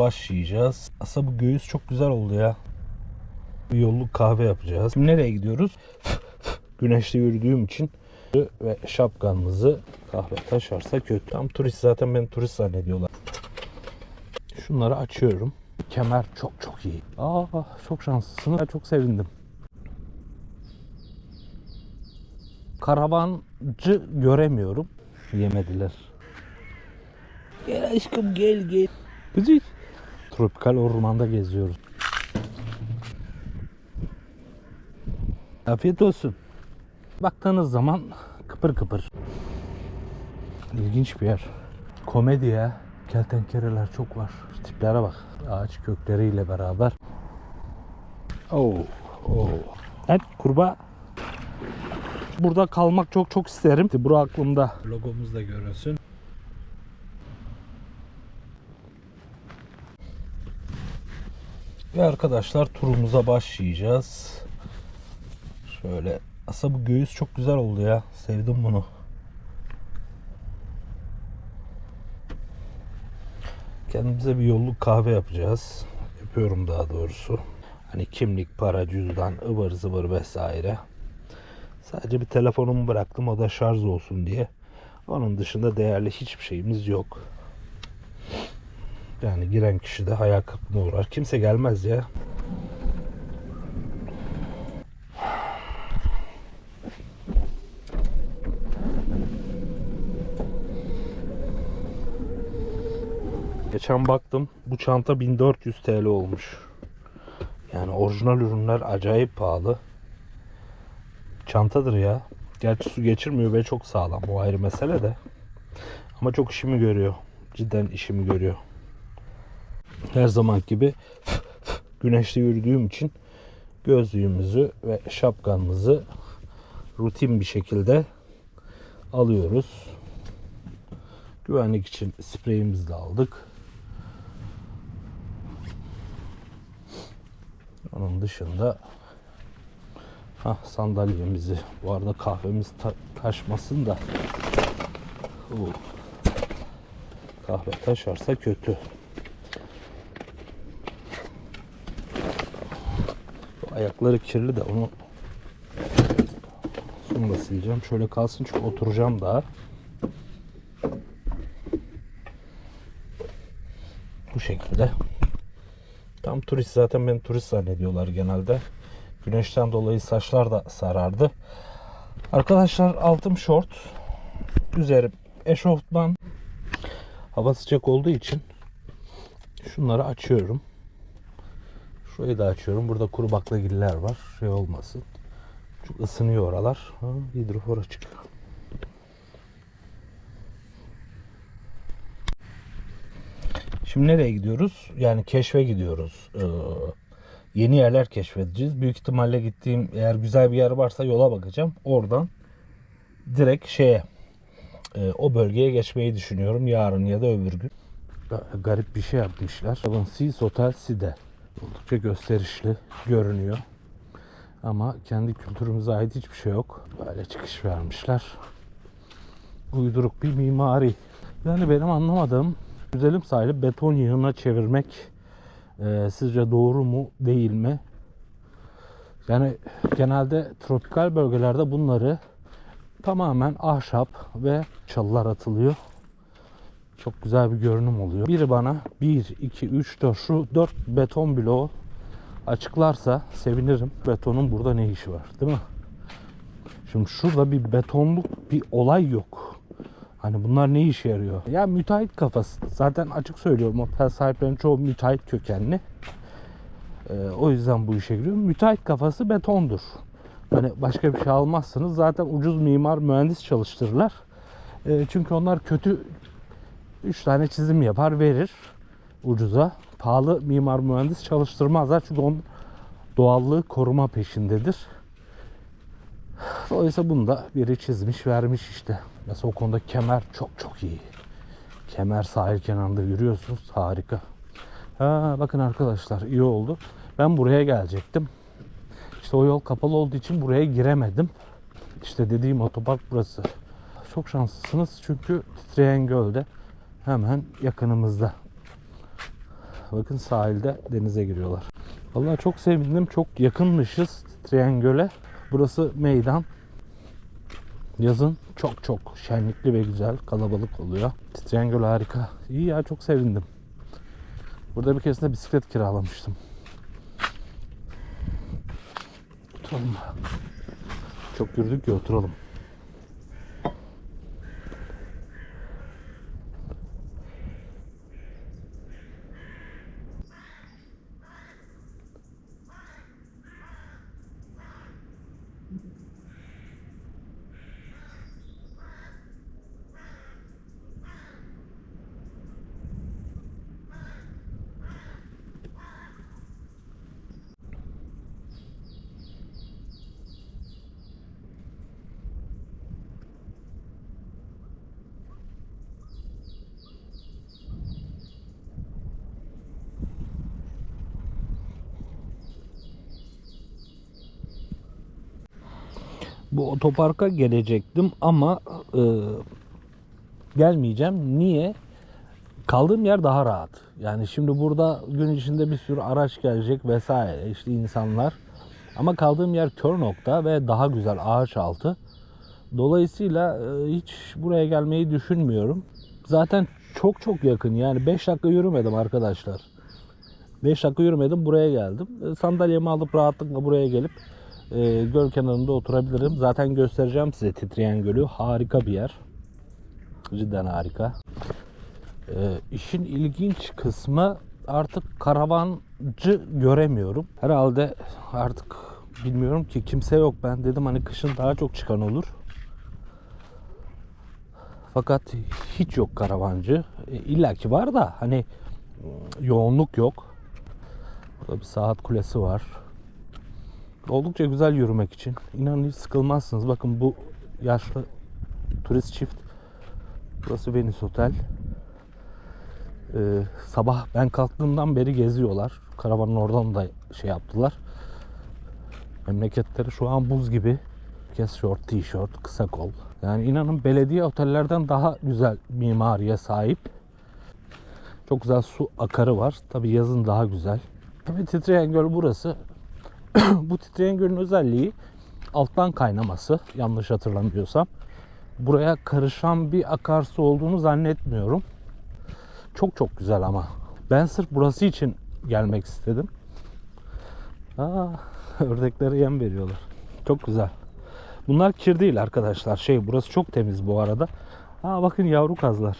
Başlayacağız. Aslında bu göğüs çok güzel oldu ya. Bir yolluk kahve yapacağız. Şimdi nereye gidiyoruz? Güneşte yürüdüğüm için ve şapkanımızı kahve taşarsa kötü. Tam turist zaten beni turist zannediyorlar. Şunları açıyorum. Kemer çok çok iyi. Aa çok şanslısınız. Ben çok sevindim. Karavancı göremiyorum. Yemediler. Gel aşkım gel gel. Güzel. Tropikal ormanda geziyoruz. Afiyet olsun. Baktığınız zaman kıpır kıpır. İlginç bir yer. Komedi ya. Keltenkereler çok var. Şu tiplere bak. Ağaç kökleriyle beraber. Oo, oo. Evet kurbağa. Burada kalmak çok çok isterim. Bura aklımda. Logomuz da görünsün. Ve arkadaşlar turumuza başlayacağız. Şöyle. Aslında bu göğüs çok güzel oldu ya. Sevdim bunu. Kendimize bir yolluk kahve yapacağız. Yapıyorum daha doğrusu. Hani kimlik, para, cüzdan, ıvır zıvır vesaire. Sadece bir telefonumu bıraktım o da şarj olsun diye. Onun dışında değerli hiçbir şeyimiz yok. Yani giren kişi de hayal kırıklığına uğrar. Kimse gelmez ya. Geçen baktım bu çanta 1400 TL olmuş. Yani orijinal ürünler acayip pahalı. Çantadır ya. Gerçi su geçirmiyor ve çok sağlam. O ayrı mesele de. Ama çok işimi görüyor. Cidden işimi görüyor. Her zaman gibi güneşte yürüdüğüm için gözlüğümüzü ve şapkamızı rutin bir şekilde alıyoruz. Güvenlik için spreyimizi de aldık. Onun dışında ha sandalyemizi bu arada kahvemiz ta- taşmasın da Oo. kahve taşarsa kötü. Ayakları kirli de onu şunu da sileceğim. Şöyle kalsın çünkü oturacağım daha. Bu şekilde. Tam turist zaten beni turist zannediyorlar genelde. Güneşten dolayı saçlar da sarardı. Arkadaşlar altım şort. Üzerim eşofman. Hava sıcak olduğu için şunları açıyorum. Şurayı da açıyorum. Burada kuru baklagiller var. Şey olmasın. Çünkü ısınıyor oralar. Ha, hidrofor açık. Şimdi nereye gidiyoruz? Yani keşfe gidiyoruz. Ee, yeni yerler keşfedeceğiz. Büyük ihtimalle gittiğim eğer güzel bir yer varsa yola bakacağım. Oradan direkt şeye e, o bölgeye geçmeyi düşünüyorum yarın ya da öbür gün. Ga- Garip bir şey yapmışlar. Seven Seas Hotel Side. Oldukça gösterişli görünüyor. Ama kendi kültürümüze ait hiçbir şey yok. Böyle çıkış vermişler. Uyduruk bir mimari. Yani benim anlamadığım güzelim sahili beton yığına çevirmek e, sizce doğru mu değil mi? Yani genelde tropikal bölgelerde bunları tamamen ahşap ve çalılar atılıyor. Çok güzel bir görünüm oluyor. Biri bana 1, 2, 3, 4 şu 4 beton bloğu açıklarsa sevinirim. Betonun burada ne işi var değil mi? Şimdi şurada bir betonluk bir olay yok. Hani bunlar ne işe yarıyor? Ya müteahhit kafası. Zaten açık söylüyorum otel sahiplerinin çoğu müteahhit kökenli. Ee, o yüzden bu işe giriyor. Müteahhit kafası betondur. Hani başka bir şey almazsınız. Zaten ucuz mimar mühendis çalıştırırlar. Ee, çünkü onlar kötü 3 tane çizim yapar verir ucuza. Pahalı mimar mühendis çalıştırmazlar. Çünkü onun doğallığı koruma peşindedir. Dolayısıyla bunu da biri çizmiş vermiş işte. Mesela o konuda kemer çok çok iyi. Kemer sahil kenarında yürüyorsunuz harika. Ha, bakın arkadaşlar iyi oldu. Ben buraya gelecektim. İşte o yol kapalı olduğu için buraya giremedim. İşte dediğim otopark burası. Çok şanslısınız çünkü titreyen gölde hemen yakınımızda. Bakın sahilde denize giriyorlar. Vallahi çok sevindim. Çok yakınmışız Triangöl'e. Burası meydan. Yazın çok çok şenlikli ve güzel kalabalık oluyor. Triangöl harika. İyi ya çok sevindim. Burada bir keresinde bisiklet kiralamıştım. Oturalım. Çok yürüdük ya oturalım. Bu otoparka gelecektim ama e, gelmeyeceğim. Niye? Kaldığım yer daha rahat. Yani şimdi burada gün içinde bir sürü araç gelecek vesaire işte insanlar. Ama kaldığım yer kör nokta ve daha güzel ağaç altı. Dolayısıyla e, hiç buraya gelmeyi düşünmüyorum. Zaten çok çok yakın yani 5 dakika yürümedim arkadaşlar. 5 dakika yürümedim buraya geldim. E, Sandalyemi alıp rahatlıkla buraya gelip e, göl kenarında oturabilirim. Zaten göstereceğim size Titreyen Gölü. Harika bir yer. Cidden harika. E, işin ilginç kısmı artık karavancı göremiyorum. Herhalde artık bilmiyorum ki kimse yok. Ben dedim hani kışın daha çok çıkan olur. Fakat hiç yok karavancı. E, İlla ki var da hani yoğunluk yok. Burada bir saat kulesi var. Oldukça güzel yürümek için. İnanın hiç sıkılmazsınız. Bakın bu yaşlı turist çift. Burası Venice Otel. Ee, sabah ben kalktığımdan beri geziyorlar. Karavanın oradan da şey yaptılar. Memleketleri şu an buz gibi. Kes short, tişört, kısa kol. Yani inanın belediye otellerden daha güzel mimariye sahip. Çok güzel su akarı var. Tabi yazın daha güzel. Tabi titreyen göl burası. Bu titreyen gölün özelliği alttan kaynaması. Yanlış hatırlamıyorsam. Buraya karışan bir akarsu olduğunu zannetmiyorum. Çok çok güzel ama. Ben sırf burası için gelmek istedim. Aa, ördeklere yem veriyorlar. Çok güzel. Bunlar kir değil arkadaşlar. Şey burası çok temiz bu arada. Aa bakın yavru kazlar.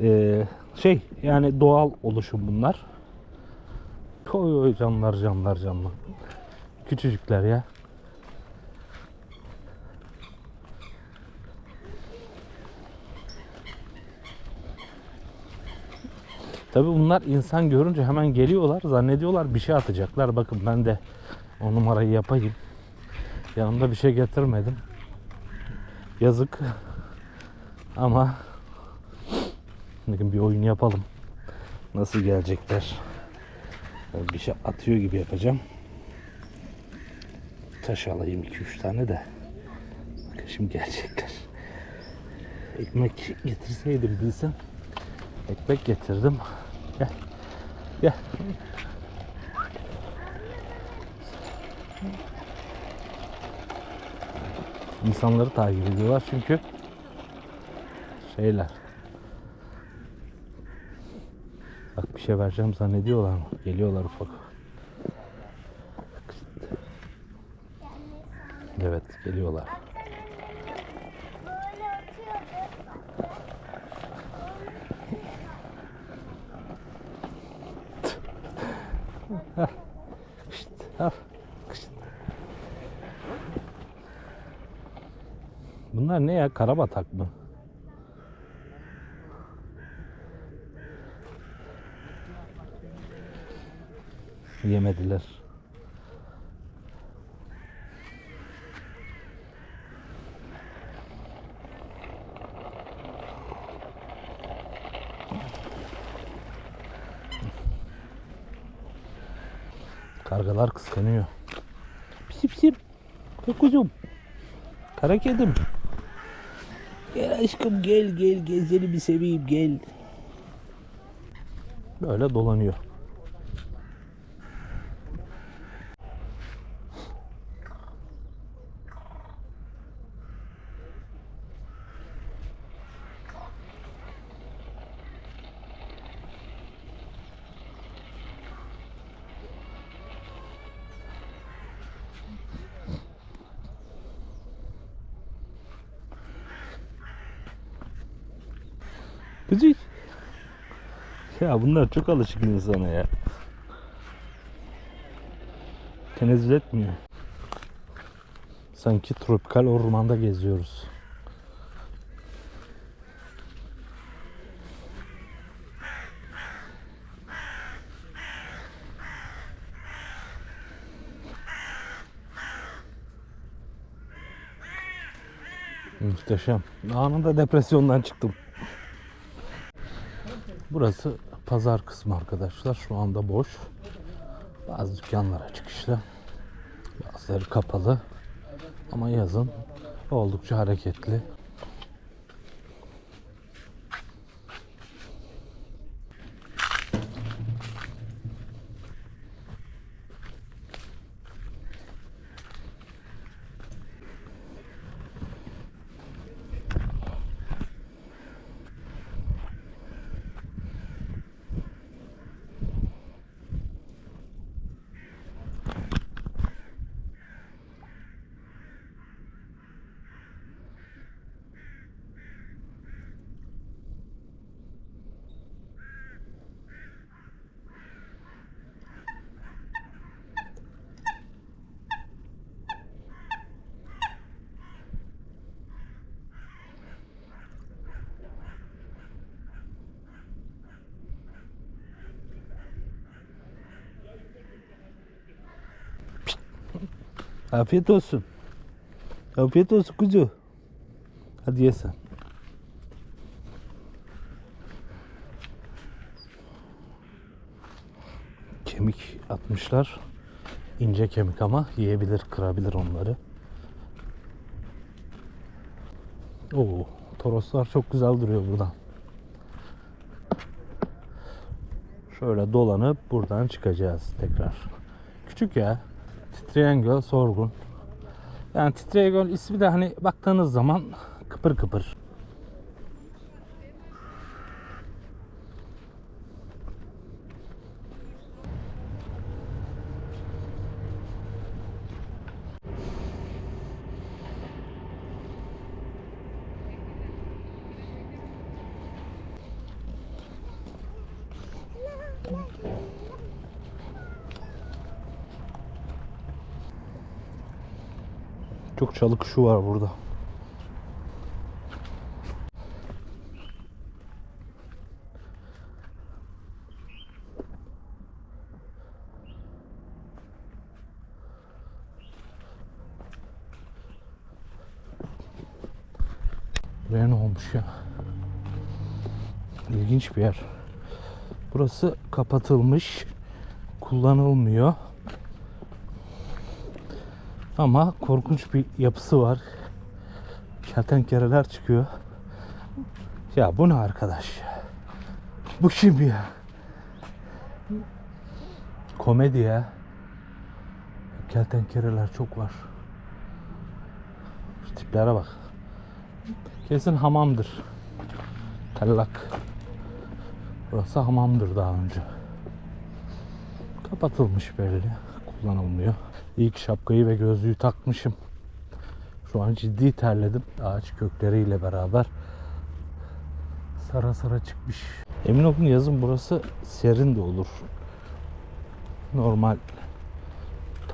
Ee, şey yani doğal oluşum bunlar. Oy oy canlar canlar canlar. Küçücükler ya. Tabi bunlar insan görünce hemen geliyorlar. Zannediyorlar bir şey atacaklar. Bakın ben de o numarayı yapayım. Yanımda bir şey getirmedim. Yazık. Ama bakın bir oyun yapalım. Nasıl gelecekler? Bir şey atıyor gibi yapacağım. Taş alayım 2-3 tane de. Bakın şimdi gelecekler. Ekmek getirseydim bilsem. Ekmek getirdim. Gel. Gel. İnsanları takip ediyorlar çünkü şeyler. Şey vereceğim zannediyorlar mı? Geliyorlar ufak. Evet geliyorlar. Şşt. Bunlar ne ya? Karabatak mı? Yemediler. Kargalar kıskanıyor. Pisi pisi. Kukucum. Kara kedim. Gel aşkım gel gel gel seni bir seveyim gel. Böyle dolanıyor. Gıcık. Ya bunlar çok alışık insana ya. Tenezzül etmiyor. Sanki tropikal ormanda geziyoruz. Muhteşem. Anında depresyondan çıktım. Burası pazar kısmı arkadaşlar. Şu anda boş. Bazı dükkanlar açık işte. Bazıları kapalı. Ama yazın oldukça hareketli. Afiyet olsun. Afiyet olsun kuzu. Hadi ye sen. Kemik atmışlar. İnce kemik ama yiyebilir, kırabilir onları. Oo, toroslar çok güzel duruyor buradan. Şöyle dolanıp buradan çıkacağız tekrar. Küçük ya. Titreyen göl sorgun. Yani titreyen göl ismi de hani baktığınız zaman kıpır kıpır. Çok çalı kuşu var burada. Buraya ne olmuş ya? İlginç bir yer. Burası kapatılmış. Kullanılmıyor. Ama korkunç bir yapısı var. Kertenkeleler çıkıyor. Ya bu ne arkadaş? Bu kim ya? Komedi ya. Kertenkeleler çok var. Şu tiplere bak. Kesin hamamdır. Tellak. Burası hamamdır daha önce. Kapatılmış belli. Kullanılmıyor. İlk şapkayı ve gözlüğü takmışım. Şu an ciddi terledim. Ağaç kökleriyle beraber sara sara çıkmış. Emin olun yazın burası serin de olur. Normal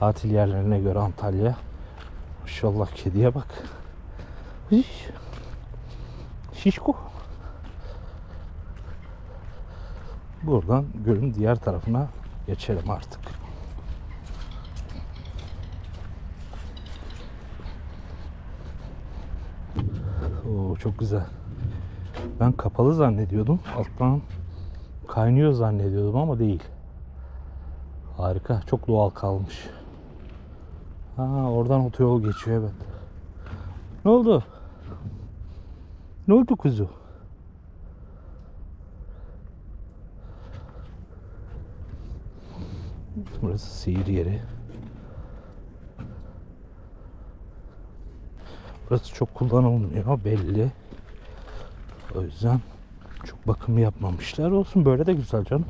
tatil yerlerine göre Antalya. Maşallah kediye bak. Şişko. Buradan gölün diğer tarafına geçelim artık. Oo, çok güzel. Ben kapalı zannediyordum. Alttan kaynıyor zannediyordum ama değil. Harika. Çok doğal kalmış. Ha, oradan otoyol geçiyor evet. Ne oldu? Ne oldu kuzu? Burası seyir yeri. Burası çok kullanılmıyor belli. O yüzden çok bakım yapmamışlar. Olsun böyle de güzel canım.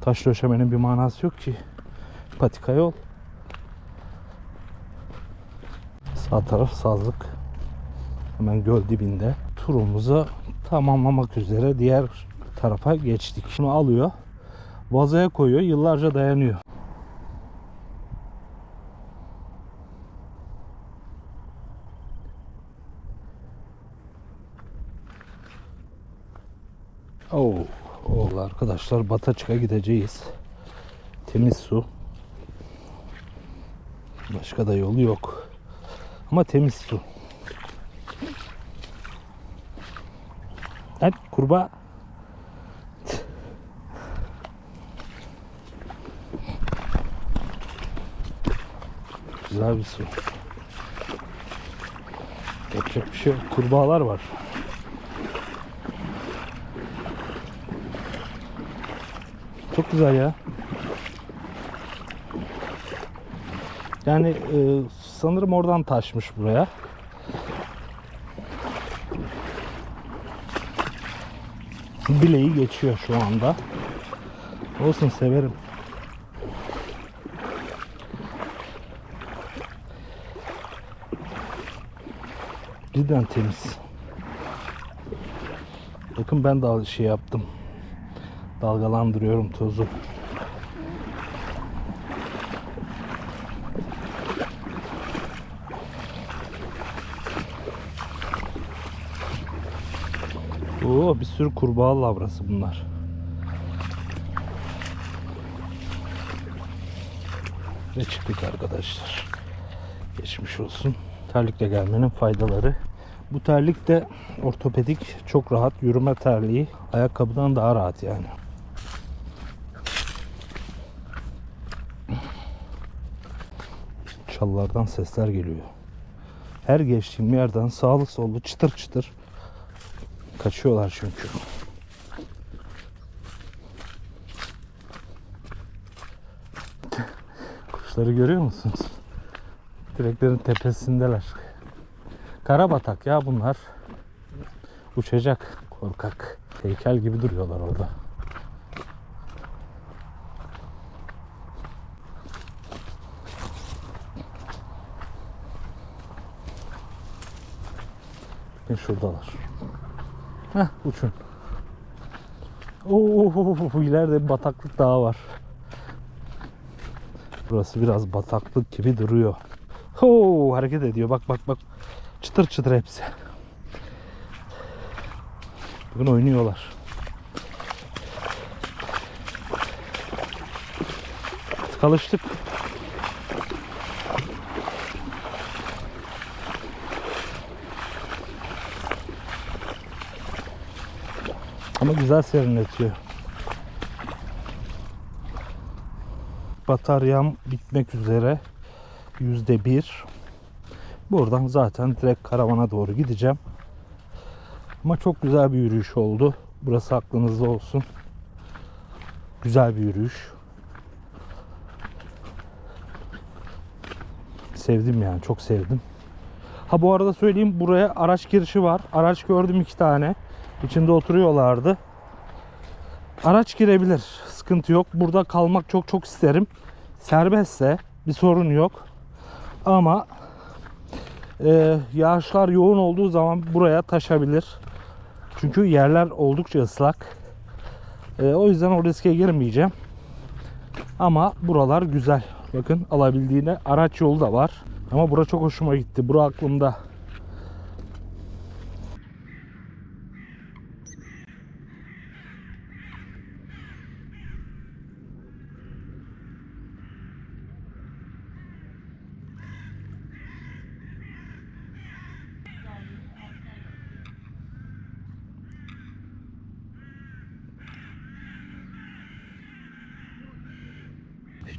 Taş döşemenin bir manası yok ki. Patika yol. Sağ taraf sazlık. Hemen göl dibinde. Turumuza tamamlamak üzere diğer tarafa geçtik. Şunu alıyor. Vazaya koyuyor. Yıllarca dayanıyor. Oo, oğul arkadaşlar Bataçık'a gideceğiz. Temiz su. Başka da yolu yok. Ama temiz su. Hadi kurbağa. Güzel bir su. Yapacak bir şey yok. Kurbağalar var. Çok güzel ya. Yani e, sanırım oradan taşmış buraya. Bileği geçiyor şu anda. Olsun severim. Cidden temiz. Bakın ben de şey yaptım. Dalgalandırıyorum tozu. Oo bir sürü kurbağa lavrası bunlar. Ve çıktık arkadaşlar. Geçmiş olsun. Terlikle gelmenin faydaları. Bu terlik de ortopedik, çok rahat yürüme terliği. Ayakkabıdan daha rahat yani. Çalılardan sesler geliyor. Her geçtiğim yerden sağlı sollu çıtır çıtır kaçıyorlar çünkü. Kuşları görüyor musunuz? Direklerin tepesindeler. Karabatak ya bunlar. Uçacak korkak. Heykel gibi duruyorlar orada. Bakın şuradalar. Heh uçun. Oo, ileride bir bataklık daha var. Burası biraz bataklık gibi duruyor. Ho, hareket ediyor. Bak bak bak. Çıtır çıtır hepsi. Bugün oynuyorlar. Artık alıştık. Ama güzel serinletiyor. Bataryam bitmek üzere. Yüzde bir. Buradan zaten direkt karavana doğru gideceğim. Ama çok güzel bir yürüyüş oldu. Burası aklınızda olsun. Güzel bir yürüyüş. Sevdim yani çok sevdim. Ha bu arada söyleyeyim buraya araç girişi var. Araç gördüm iki tane. İçinde oturuyorlardı. Araç girebilir. Sıkıntı yok. Burada kalmak çok çok isterim. Serbestse bir sorun yok. Ama e, yağışlar yoğun olduğu zaman buraya taşabilir. Çünkü yerler oldukça ıslak. E, o yüzden o riske girmeyeceğim. Ama buralar güzel. Bakın alabildiğine araç yolu da var. Ama bura çok hoşuma gitti. Bura aklımda.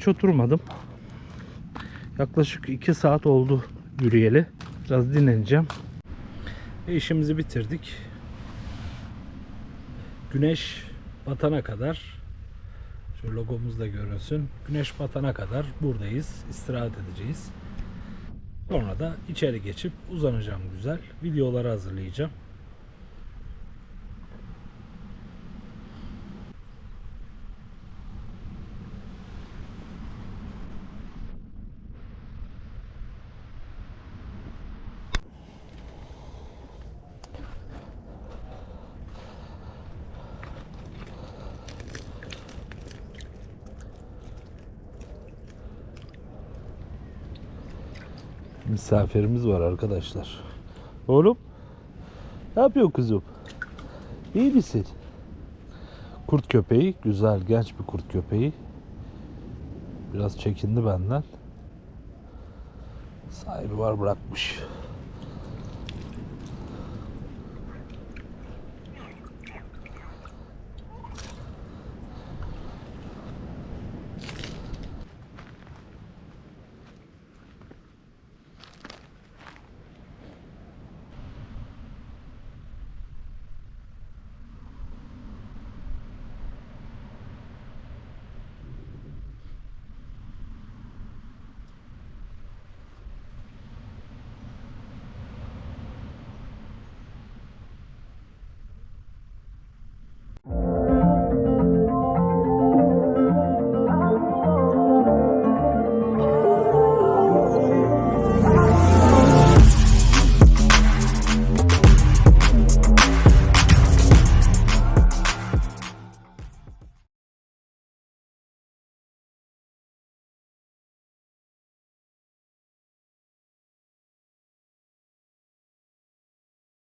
Hiç oturmadım. Yaklaşık 2 saat oldu yürüyeli. Biraz dinleneceğim. Ve işimizi bitirdik. Güneş batana kadar Şöyle logomuz da görünsün. Güneş batana kadar buradayız. istirahat edeceğiz. Sonra da içeri geçip uzanacağım güzel. Videoları hazırlayacağım. Misafirimiz var arkadaşlar. Oğlum. Ne yapıyor kızım? İyi misin? Kurt köpeği. Güzel genç bir kurt köpeği. Biraz çekindi benden. Sahibi var bırakmış.